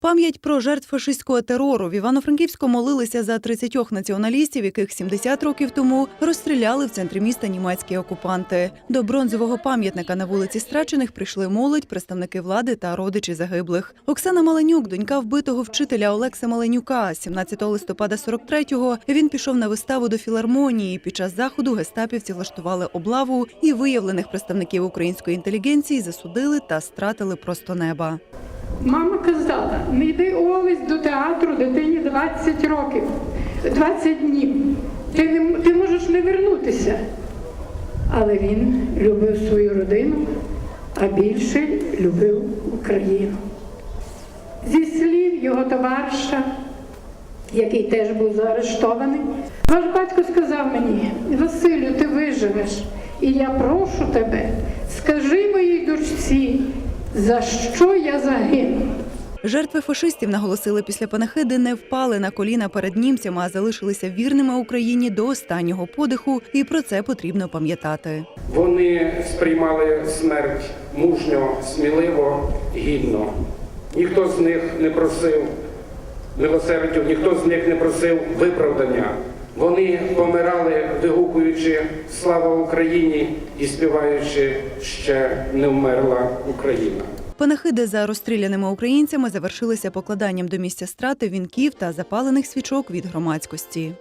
Пам'ять про жертв фашистського терору в Івано-Франківську молилися за 30 націоналістів, яких 70 років тому розстріляли в центрі міста німецькі окупанти. До бронзового пам'ятника на вулиці Страчених прийшли молодь, представники влади та родичі загиблих. Оксана Маленюк, донька вбитого вчителя Олекса Маленюка. 17 листопада 43-го він пішов на виставу до філармонії. Під час заходу гестапівці влаштували облаву і виявлених представників української інтелігенції засудили та стратили просто неба. Мама казала, не йди Олесь до театру дитині 20 років, 20 днів. Ти, не, ти можеш не вернутися. Але він любив свою родину, а більше любив Україну. Зі слів його товариша, який теж був заарештований, ваш батько сказав мені, Василю, ти виживеш, і я прошу тебе, скажи моїй дочці, за що я загину. Жертви фашистів наголосили після панахиди не впали на коліна перед німцями, а залишилися вірними Україні до останнього подиху, і про це потрібно пам'ятати. Вони сприймали смерть мужньо, сміливо, гідно. Ніхто з них не просив милосердя, ніхто з них не просив виправдання. Вони помирали, вигукуючи Слава Україні і співаючи ще не вмерла Україна. Панахиди за розстріляними українцями завершилися покладанням до місця страти вінків та запалених свічок від громадськості.